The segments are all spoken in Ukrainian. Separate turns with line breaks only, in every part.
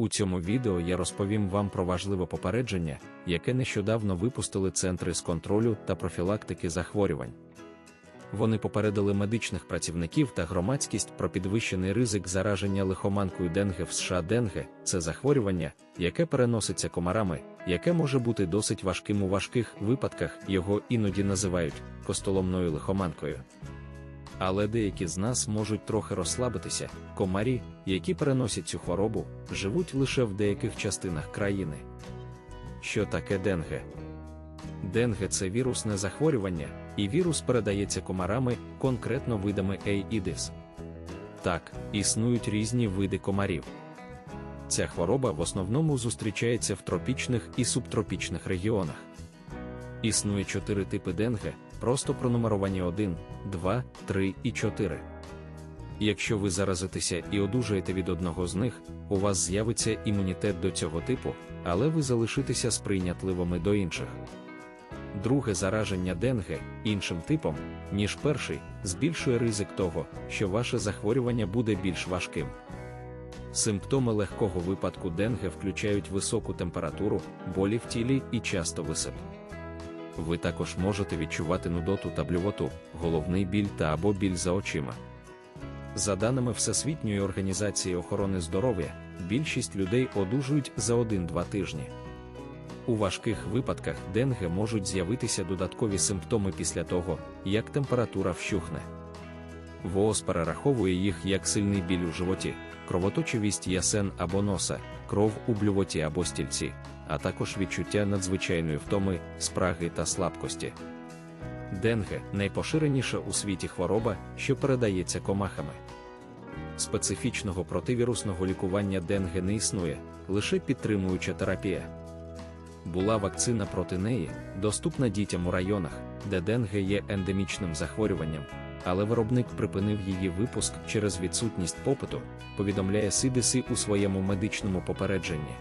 У цьому відео я розповім вам про важливе попередження, яке нещодавно випустили центри з контролю та профілактики захворювань. Вони попередили медичних працівників та громадськість про підвищений ризик зараження лихоманкою денге в США. Денге це захворювання, яке переноситься комарами, яке може бути досить важким у важких випадках, його іноді називають костоломною лихоманкою. Але деякі з нас можуть трохи розслабитися, комарі, які переносять цю хворобу, живуть лише в деяких частинах країни. Що таке денге? Денге це вірусне захворювання, і вірус передається комарами, конкретно видами Aedes. Так, існують різні види комарів. Ця хвороба в основному зустрічається в тропічних і субтропічних регіонах. Існує чотири типи денге, просто пронумеровані 1, 2, 3 і 4. Якщо ви заразитеся і одужаєте від одного з них, у вас з'явиться імунітет до цього типу, але ви залишитеся сприйнятливими до інших. Друге зараження денге іншим типом, ніж перший, збільшує ризик того, що ваше захворювання буде більш важким. Симптоми легкого випадку денге включають високу температуру, болі в тілі і часто висип. Ви також можете відчувати нудоту та блювоту, головний біль та або біль за очима. За даними Всесвітньої організації охорони здоров'я, більшість людей одужують за 1-2 тижні. У важких випадках денге можуть з'явитися додаткові симптоми після того, як температура вщухне. ВООЗ перераховує їх як сильний біль у животі, кровоточивість ясен або носа, кров у блювоті або стільці, а також відчуття надзвичайної втоми, спраги та слабкості. Денге найпоширеніша у світі хвороба, що передається комахами. Специфічного противірусного лікування денге не існує, лише підтримуюча терапія. Була вакцина проти неї, доступна дітям у районах, де денге є ендемічним захворюванням, але виробник припинив її випуск через відсутність попиту, повідомляє CDC у своєму медичному попередженні.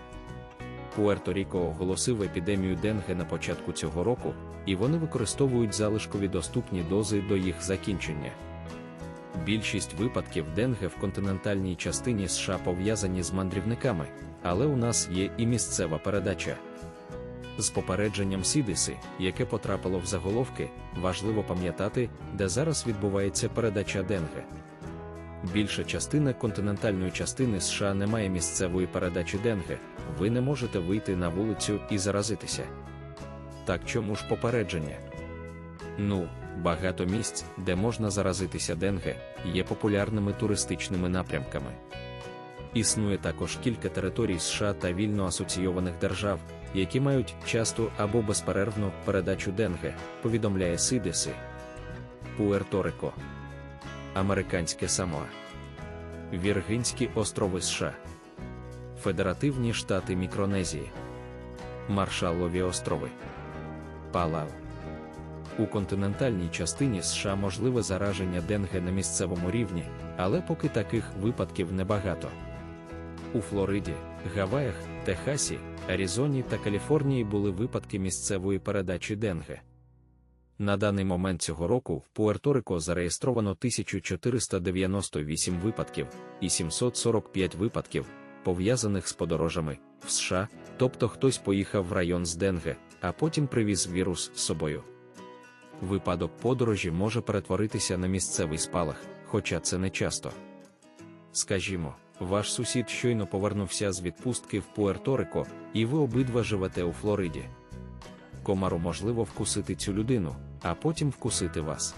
Пуерто-Ріко оголосив епідемію денге на початку цього року, і вони використовують залишкові доступні дози до їх закінчення. Більшість випадків денге в континентальній частині США пов'язані з мандрівниками, але у нас є і місцева передача. З попередженням Сідиси, яке потрапило в заголовки, важливо пам'ятати, де зараз відбувається передача денге. Більша частина континентальної частини США не має місцевої передачі денге, ви не можете вийти на вулицю і заразитися. Так чому ж попередження? Ну, багато місць, де можна заразитися денге, є популярними туристичними напрямками. Існує також кілька територій США та вільно асоційованих держав, які мають часту або безперервну передачу денге, повідомляє Сидеси. Пуерто-Рико, Американське Самоа, Віргинські острови США, Федеративні Штати Мікронезії, Маршаллові острови, Палау. У континентальній частині США можливе зараження денге на місцевому рівні, але поки таких випадків небагато. У Флориді, Гаваях, Техасі, Аризоні та Каліфорнії були випадки місцевої передачі денге. На даний момент цього року в Пуерто-Рико зареєстровано 1498 випадків і 745 випадків, пов'язаних з подорожами в США, тобто хтось поїхав в район з денге, а потім привіз вірус з собою. Випадок подорожі може перетворитися на місцевий спалах, хоча це не часто. Скажімо, ваш сусід щойно повернувся з відпустки в Пуерто-Рико, і ви обидва живете у Флориді. Комару можливо вкусити цю людину, а потім вкусити вас.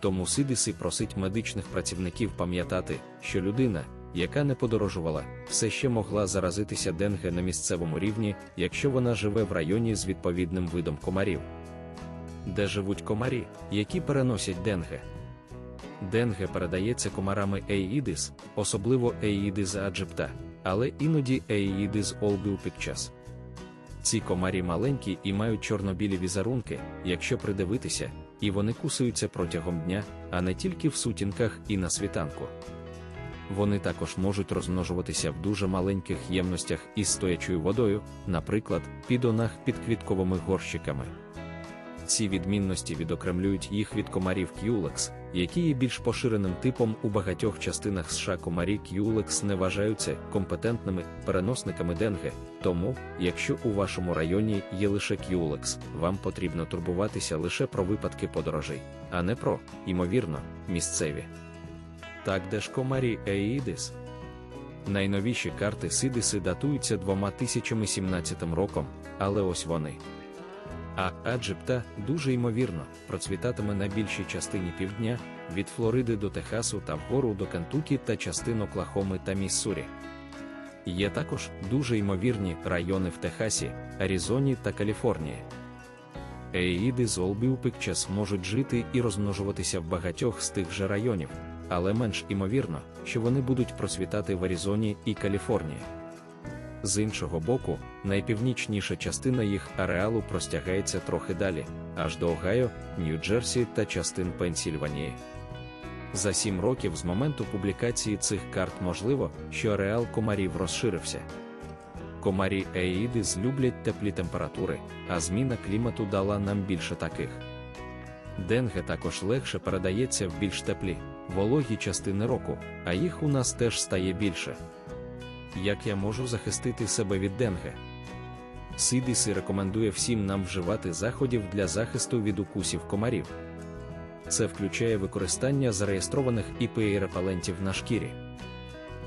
Тому Сидиси просить медичних працівників пам'ятати, що людина, яка не подорожувала, все ще могла заразитися денге на місцевому рівні, якщо вона живе в районі з відповідним видом комарів. Де живуть комарі, які переносять денге. Денге передається комарами Aedes, особливо Aedes aegypti, але іноді Aedes albopictus. Ці комарі маленькі і мають чорнобілі візерунки, якщо придивитися, і вони кусаються протягом дня, а не тільки в сутінках і на світанку. Вони також можуть розмножуватися в дуже маленьких ємностях із стоячою водою, наприклад, підонах під квітковими горщиками. Ці відмінності відокремлюють їх від комарів Кюлекс, які є більш поширеним типом у багатьох частинах США комарі Кюлекс не вважаються компетентними переносниками денге. Тому, якщо у вашому районі є лише Кюлекс, вам потрібно турбуватися лише про випадки подорожей, а не про, ймовірно, місцеві. Так де ж комарі Еїдис? Найновіші карти Сидиси датуються 2017 роком, але ось вони. А Аджипта дуже ймовірно процвітатиме на більшій частині півдня від Флориди до Техасу та вгору до Кентукі та частин Оклахоми та Міссурі. Є також дуже ймовірні райони в Техасі, Аризоні та Каліфорнії. Еїди з Олбіупикчас можуть жити і розмножуватися в багатьох з тих же районів, але менш імовірно, що вони будуть процвітати в Аризоні і Каліфорнії. З іншого боку, найпівнічніша частина їх ареалу простягається трохи далі, аж до Огайо, Нью-Джерсі та частин Пенсільванії. За сім років з моменту публікації цих карт можливо, що ареал комарів розширився. Комарі Еїдис люблять теплі температури, а зміна клімату дала нам більше таких. Денге також легше передається в більш теплі, вологі частини року, а їх у нас теж стає більше. Як я можу захистити себе від денге? Сидіси рекомендує всім нам вживати заходів для захисту від укусів комарів. Це включає використання зареєстрованих ІПІ репелентів на шкірі.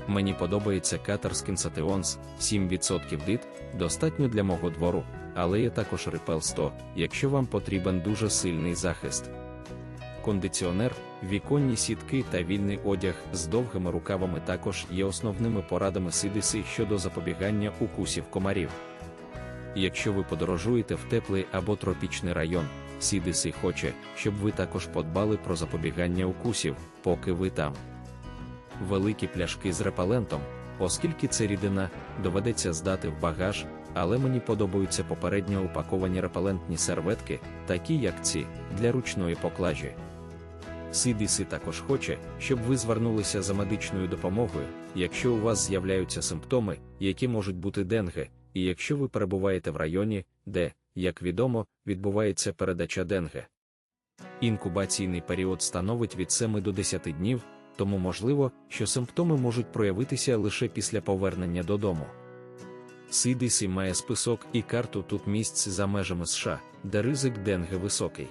Мені подобається катар Скінсатеонс 7% дит, достатньо для мого двору, але є також Репел 100, якщо вам потрібен дуже сильний захист. Кондиціонер, віконні сітки та вільний одяг з довгими рукавами також є основними порадами Сидиси щодо запобігання укусів комарів. Якщо ви подорожуєте в теплий або тропічний район, Сідиси хоче, щоб ви також подбали про запобігання укусів, поки ви там. Великі пляшки з репелентом, оскільки це рідина, доведеться здати в багаж, але мені подобаються попередньо упаковані репелентні серветки, такі як ці, для ручної поклажі. CDC також хоче, щоб ви звернулися за медичною допомогою, якщо у вас з'являються симптоми, які можуть бути денге, і якщо ви перебуваєте в районі, де, як відомо, відбувається передача денге. Інкубаційний період становить від 7 до 10 днів, тому можливо, що симптоми можуть проявитися лише після повернення додому. CDC має список і карту тут місць за межами США, де ризик денге високий.